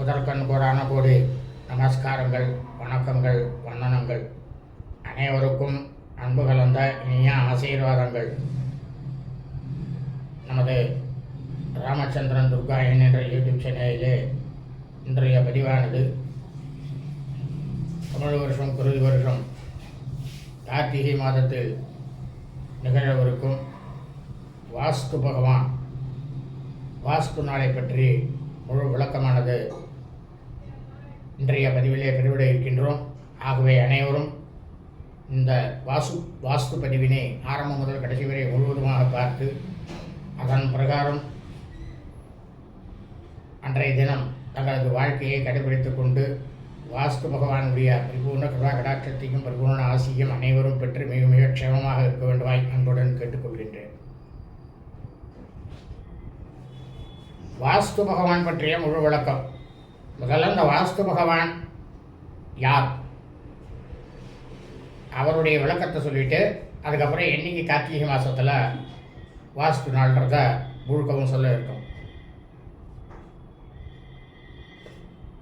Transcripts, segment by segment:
முதற்கண் கோடான கோடி நமஸ்காரங்கள் வணக்கங்கள் வண்ணனங்கள் அனைவருக்கும் அன்பு கலந்த இனிய ஆசீர்வாதங்கள். நமது ராமச்சந்திரன் துர்கா என் என்ற யூடியூப் சேனலிலே இன்றைய பதிவானது. தமிழ் வருஷம் குருதி வருஷம் கார்த்திகை மாதத்தில் நிகழவிருக்கும் வாஸ்து பகவான். வாஸ்து நாளை பற்றி முழு விளக்கமானது இன்றைய பதிவிலே பதிவிட இருக்கின்றோம். ஆகவே அனைவரும் இந்த வாசு வாஸ்து பதிவினை ஆரம்பம் முதல் கடைசி வரை முழுவதுமாக பார்த்து அதன் பிரகாரம் அன்றைய தினம் தங்களது வாழ்க்கையை கடைபிடித்து கொண்டு வாஸ்து பகவானுடைய பரிபூர்ண கிருபா கடாட்சத்தையும் பரிபூர்ண ஆசியும் அனைவரும் பெற்று மிக மிக க்ஷேமமாக இருக்க வேண்டுமாய் அன்புடன் கேட்டுக்கொள்கின்றேன். வாஸ்து பகவான் பற்றிய முழு விளக்கம். முதல்ல இந்த வாஸ்து பகவான் யார்? அவருடைய விளக்கத்தை சொல்லிட்டு அதுக்கப்புறம் என்னைக்கு கார்த்திகை மாதத்தில் வாஸ்து நாள்ன்றத முழுக்கவும் சொல்ல இருக்கும்.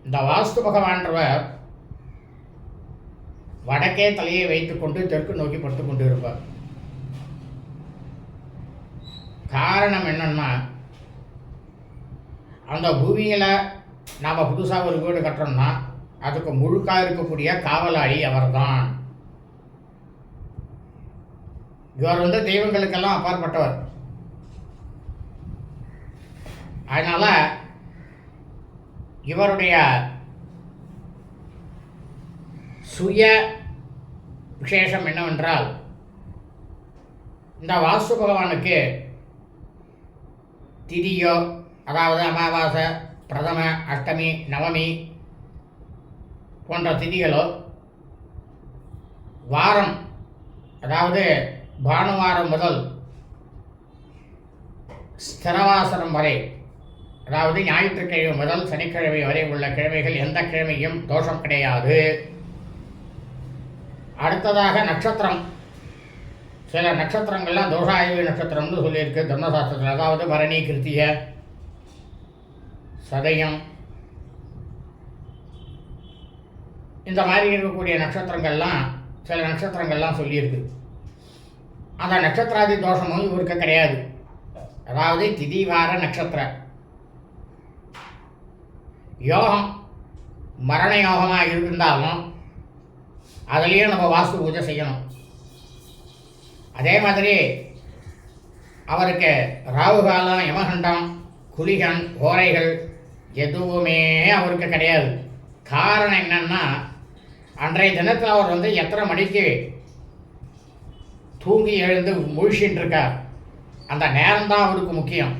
இந்த வாஸ்து பகவான்றவர் வடக்கே தலையை வைத்துக்கொண்டு தெற்கு நோக்கி படுத்துக் கொண்டு இருப்பார். காரணம் என்னன்னா அந்த பூமியில் நாம் புதுசாக ஒரு வீடு கட்டுறோம்னா அதுக்கு முழுக்கா இருக்கக்கூடிய காவலாளி அவர்தான். இவர் வந்து தெய்வங்களுக்கெல்லாம் அப்பாற்பட்டவர். அதனால இவருடைய சுய விசேஷம் என்னவென்றால் இந்த வாஸ்து பகவானுக்கு திதியோ அதாவது அமாவாசை பிரதம அஷ்டமி நவமி போன்ற திதிகளோ வாரம் அதாவது பானுவாரம் முதல் ஸ்திரவாசனம் வரை அதாவது ஞாயிற்றுக்கிழமை முதல் சனிக்கிழமை வரை உள்ள கிழமைகள் எந்த கிழமையும் தோஷம் கிடையாது. அடுத்ததாக நட்சத்திரம். சில நட்சத்திரங்கள்லாம் தோஷாயுவி நட்சத்திரம்னு சொல்லியிருக்கு தர்மசாஸ்திரத்தில். அதாவது பரணி கிருத்திய சதயம். இந்த மாதிரி இருக்கக்கூடிய நட்சத்திரங்கள்லாம் சில நட்சத்திரங்கள்லாம் சொல்லியிருக்கு. அந்த நட்சத்திராதி தோஷமும் இவருக்கு கிடையாது. அதாவது திதிவார நட்சத்திரம் யோகம் மரண யோகமாக இருந்தாலும் அதுலேயும் நம்ம வாஸ்து பூஜை செய்யணும். அதே மாதிரி அவருக்கு ராகு காலம் யமகண்டம் குளிகன் கோரைகள் எதுவுமே அவருக்கு கிடையாது. காரணம் என்னன்னா அன்றைய தினத்தில் அவர் வந்து எத்தனை மணிக்கு தூங்கி எழுந்து முழிச்சின்னு இருக்கார் அந்த நேரம்தான் அவருக்கு முக்கியம்.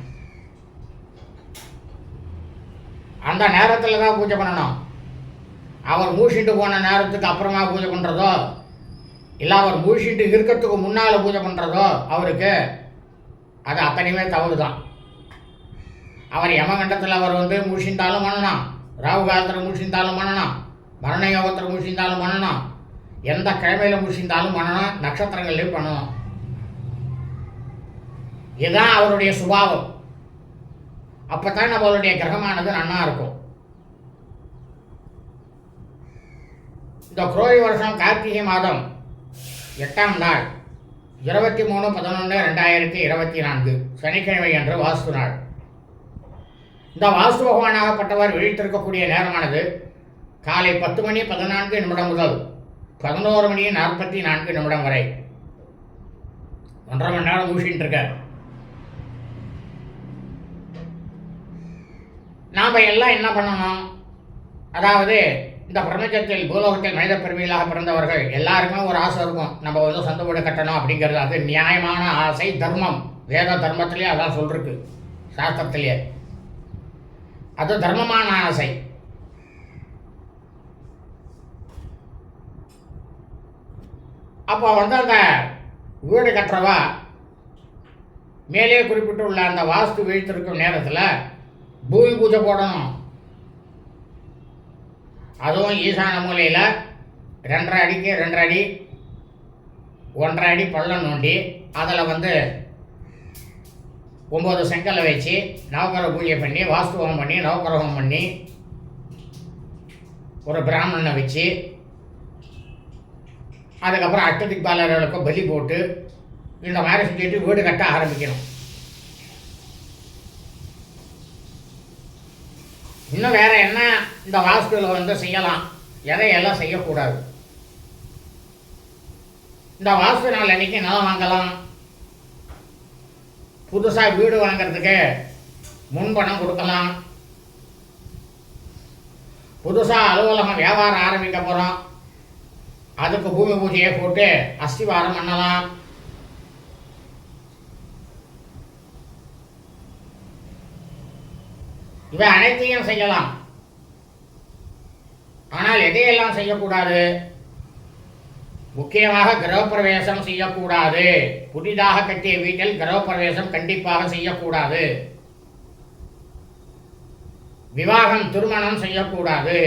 அந்த நேரத்தில் தான் பூஜை பண்ணணும். அவர் மூழ்கிட்டு போன நேரத்துக்கு அப்புறமா பூஜை பண்ணுறதோ இல்லை அவர் மூழ்கிட்டு இருக்கிறதுக்கு முன்னால் பூஜை பண்ணுறதோ அவருக்கு அது அத்தனையுமே தவறு தான் அவர் யமகண்டத்தில் அவர் வந்து மூழ்கிந்தாலும் பண்ணணும் ராகு காலத்தில் மூழ்கிந்தாலும் பண்ணணும் மரண யோகத்தில் மூழ்கிந்தாலும் பண்ணணும் எந்த கிழமையில் மூழ்கிந்தாலும் பண்ணணும் நட்சத்திரங்கள்லையும் பண்ணணும் இதுதான் அவருடைய சுபாவம். அப்போ தான் நம்மளுடைய கிரகமானது நன்னா இருக்கும். இந்த குரோய் வருஷம் கார்த்திகை மாதம் எட்டாம் நாள் இருபத்தி மூணு பதினொன்று ரெண்டாயிரத்தி இருபத்தி நான்கு சனிக்கிழமை என்று வாஸ்து நாள். இந்த வாஸ்து பகவானாகப்பட்டவர் விழித்திருக்கக்கூடிய நேரமானது காலை பத்து மணி பதினான்கு நிமிடம் முதல் பதினோரு மணி நாற்பத்தி நான்கு நிமிடம் வரை. ஒன்றரை மணி நேரம் ஊசின்னு நாம் எல்லாம் என்ன பண்ணணும்? அதாவது இந்த பிரபஞ்சத்தில் பூலோகத்தில் மனித பிறவிகளாக பிறந்தவர்கள் எல்லாருக்குமே ஒரு ஆசை இருக்கும். நம்ம வந்து சொந்த வீடு கட்டணும் அப்படிங்கிறது. அது நியாயமான ஆசை தர்மம். வேத தர்மத்திலேயே அதான் சொல்லிருக்கு. சாஸ்திரத்திலேயே அது தர்மமான ஆசை. அப்போ வந்து அந்த வீடு கட்டுறவா மேலே குறிப்பிட்டுள்ள அந்த வாஸ்து வீழ்த்திருக்கும் நேரத்தில் பூமி பூஜை போடணும். அதுவும் ஈசான மூலையில் ரெண்டரை அடிக்கு ரெண்டரை அடி ஒன்றரை அடி பள்ளம் நோண்டி அதில் வந்து ஒம்பது செங்கலை வச்சு நவக்கர பூஜை பண்ணி வாஸ்துவம் பண்ணி நவக்கிரகம் பண்ணி ஒரு பிராமணனை வச்சு அதுக்கப்புறம் அட்டதிக்பாலர்களுக்கும் பலி போட்டு இந்த மாதிரி செஞ்சுட்டு வீடு கட்ட ஆரம்பிக்கணும். இன்னும் வேறு என்ன இந்த வாஸ்துவில் வந்து செய்யலாம்? எதையெல்லாம் செய்யக்கூடாது? இந்த வாஸ்து நாள் அன்னைக்கு நிலம் வாங்கலாம்? புதுசாக வீடு வாங்குறதுக்கு முன்பணம் கொடுக்கலாம். புதுசாக அலுவலகம் வியாபாரம் ஆரம்பிக்க போகிறோம் அதுக்கு பூமி பூஜையை போட்டு அஸ்திவாரம் பண்ணலாம். இவை அனைத்தையும் செய்யலாம். ஆனால் எதையெல்லாம் செய்யக்கூடாது? முக்கியமாக கிரகப்பிரவேசம் செய்யக்கூடாது. புதிதாக கட்டிய வீட்டில் கிரகப்பிரவேசம் கண்டிப்பாக செய்யக்கூடாது. விவாகம் திருமணம் செய்யக்கூடாது.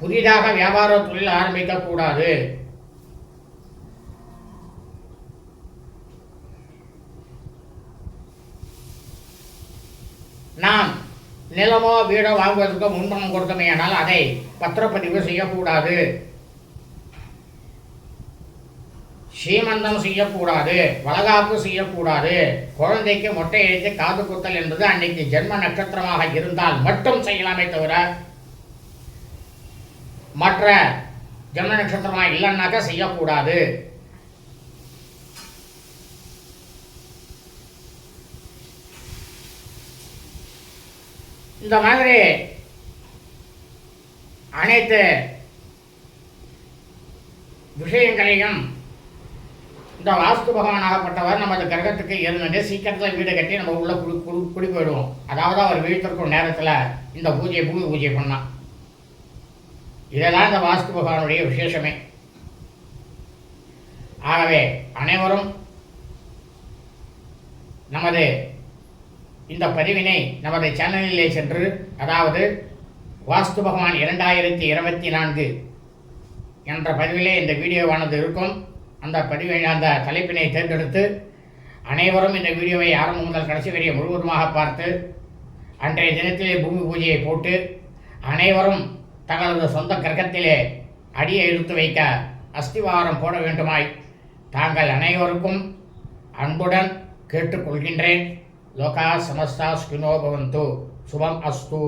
புதிதாக வியாபார தொழில் ஆரம்பிக்கக்கூடாது. நாம் நிலமோ வீடோ வாங்குவதற்கு முன்பணம் கொடுத்தமையானால் அதை பத்திரப்பதிவு செய்யக்கூடாது. சீமந்தம் செய்யக்கூடாது வளகாப்பு செய்யக்கூடாது. குழந்தைக்கு மொட்டை எழுத்து காது குத்தல் என்பது அன்னைக்கு ஜென்ம நட்சத்திரமாக இருந்தால் மட்டும் செய்யலாமே தவிர மற்ற ஜென்ம நட்சத்திரமாக இல்லைன்னாக்கா செய்யக்கூடாது. இந்த மாதிரி அனைத்து விஷயங்களையும் இந்த வாஸ்து பகவானாகப்பட்டவர் நமது கிரகத்துக்கு இருந்துட்டு சீக்கிரத்தில் வீடு கட்டி நம்ம உள்ளே குடி குடி குடி போயிடுவோம். அதாவது அவர் வீட்டிற்கும் நேரத்தில் இந்த பூஜை பூமி பூஜை பண்ணான் இதெல்லாம் இந்த வாஸ்து பகவானுடைய விசேஷமே. ஆகவே அனைவரும் நமது இந்த பதிவினை நமது சேனலிலே சென்று அதாவது வாஸ்து பகவான் இரண்டாயிரத்தி இருபத்தி நான்கு என்ற பதிவிலே இந்த வீடியோவானது இருக்கும். அந்த பதிவை அந்த தலைப்பினை தேர்ந்தெடுத்து அனைவரும் இந்த வீடியோவை ஆரம்பம் முதல் கடைசி வரைய முழுவதுமாக பார்த்து அன்றைய தினத்திலே பூமி பூஜையை போட்டு அனைவரும் தங்களது சொந்த கிரகத்திலே அடியை எடுத்து வைக்க அஸ்திவாரம் போட வேண்டுமாய் தாங்கள் அனைவருக்கும் அன்புடன் கேட்டுக்கொள்கின்றேன். லோகா சமஸ்தா ஸ்கினோபவந்து சுபம் அஸ்து.